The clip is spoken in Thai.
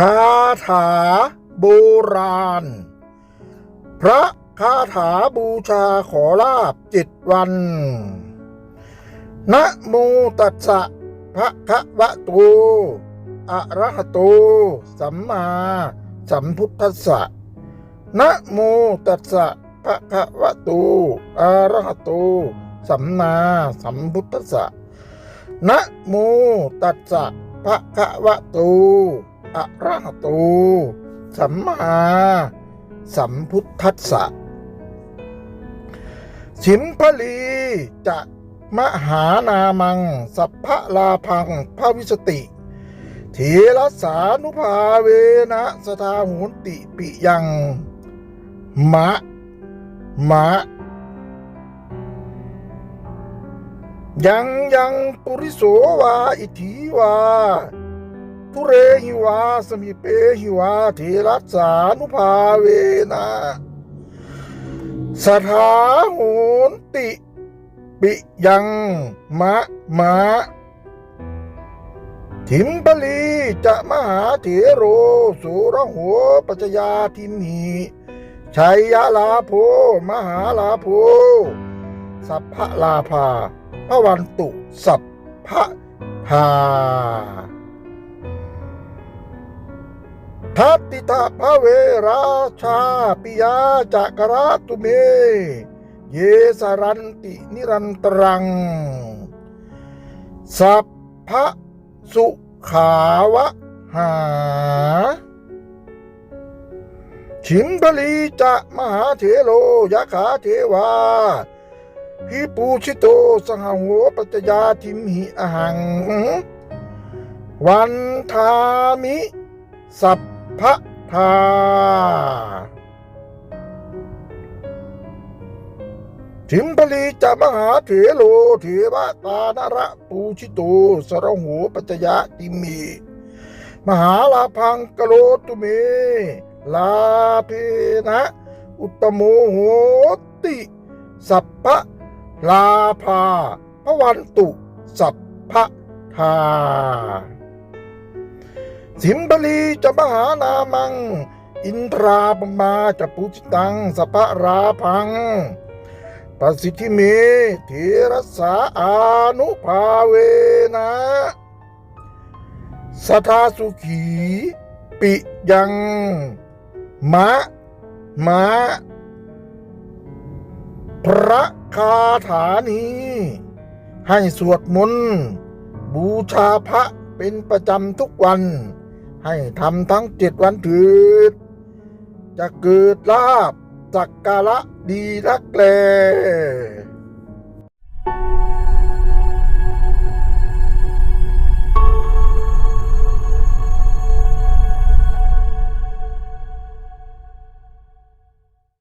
คาถาโบราณ พระคาถาบูชาขอลาบเจ็ดวันนะโมตัสสะภะคะวะโตอะระหะโต สัมมาสัมพุทธัสสะนะโมตัสสะภะคะวะโตอะระหะโต สัมมาสัมพุทธัสสะนะโมตัสสะภะคะวะโต อะระหะโต สัมมาสัมพุทธัสสะสิมพลีจะมหานามัง สัพพะลาพังพระวิสติเถรสานุภาเวนะสทาหุนติปิยัง มะ มะ ยังยังปุริโสวา อิทีวา ทุเรหิวาสมิเปหิวาเทรัสสานุภาเวนะสถาโหนติ ปิยัง มะมะทิมปลีจะมหาเถโรสุรหัวปัจจยาทิมหีชัยยะลาโพมหาลาโพสัพพลาภาพระวันตุ สัพพะพา ทัตติตาพระเวราชาปิยาจักราตุเม เยสรันตินิรันตรัง สัพพะสุขาวะหา ชิมพลีจะมหาเถโลยะขาเทวาพิปูชิโตสหโหปัจจยาทิมหิอหัง วันทามิ สัพ พระทาทิมพลีจะมหาเถโลเถวตานระปูชิโตสรหูปัจยะติมี มหาลาพังกโลตุเม ลาเพนะ อุตตโมโหติ สัพพะลาภาพระวันตุ สัพพะทา สิมบลีจะมหานามัง อินทราปมาจะปุจิตังสปะราพังประสิทธิเมเทรสาอานุภาเวนะสทาสุขี ปิยังมะมะพระคาถานี้ ให้สวดมนต์บูชาพระเป็นประจำทุกวัน ให้ทำทั้งเจ็ดวันถืดจะเกิดลาบสักการะดีรักแล